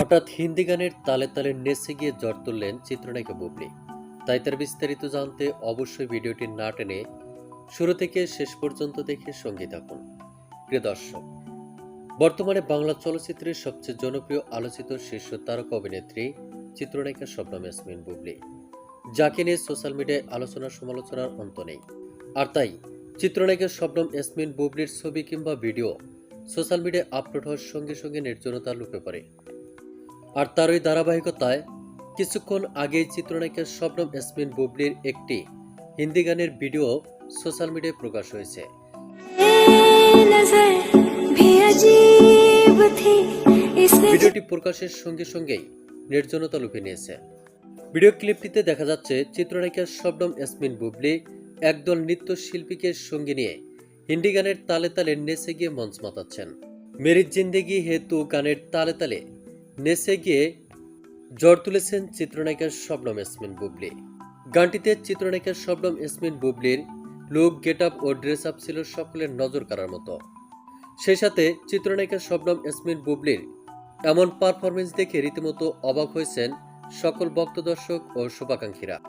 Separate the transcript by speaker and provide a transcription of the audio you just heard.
Speaker 1: হঠাৎ হিন্দি গানের তালে তালে নেচে গিয়ে জ্বর তুললেন চিত্রনায়িকা বুবলি। তাই তার বিস্তারিত জানতে অবশ্যই ভিডিওটি না টেনে শুরু থেকে শেষ পর্যন্ত দেখে সঙ্গী থাকুন। প্রিয় দর্শক, বর্তমানে বাংলা চলচ্চিত্রের সবচেয়ে জনপ্রিয় আলোচিত শীর্ষ তারকা অভিনেত্রী চিত্রনায়িকা স্বপ্ন মেসমিন বুবলি, যাকে নিয়ে সোশ্যাল মিডিয়ায় আলোচনা সমালোচনার অন্ত নেই। আর তাই চিত্রনায়িকা স্বপ্নম এসমিন বুবলির ছবি কিংবা ভিডিও সোশ্যাল মিডিয়ায় আপলোড হওয়ার সঙ্গে সঙ্গে নির্জনতা লুপে পড়ে। আর তার ওই ধারাবাহিকতায় কিছুক্ষণ আগেই চিত্রনায়িকা স্বপ্নম এসমিন বুবলির একটি হিন্দি গানের ভিডিও সোশ্যাল মিডিয়ায় প্রকাশ হয়েছে। ভিডিওটি প্রকাশের সঙ্গে সঙ্গেই নির্জনতা লুপে নিয়েছে। ভিডিও ক্লিপটিতে দেখা যাচ্ছে চিত্রনায়িকা স্বপ্নম এসমিন বুবলি একদল নৃত্যশিল্পীকে সঙ্গে নিয়ে হিন্দি গানের তালে তালে নেচে গিয়ে মঞ্চ মাতাচ্ছেন। মেরি জিন্দেগি হেতু গানের তালে তালে নেচে গিয়ে জ্বর তুলেছেন চিত্রনায়িকা শবনম ইয়াসমিন বুবলি। গানটিতে চিত্রনায়িকা শবনম ইয়াসমিন বুবলির লুক গেট আপ ও ড্রেস আপ ছিল সকলের নজর কাড়ার মতো। সেই সাথে চিত্রনায়িকা শবনম ইয়াসমিন বুবলির এমন পারফরমেন্স দেখে রীতিমতো অবাক হয়েছেন সকল ভক্ত দর্শক ও শুভাকাঙ্ক্ষীরা।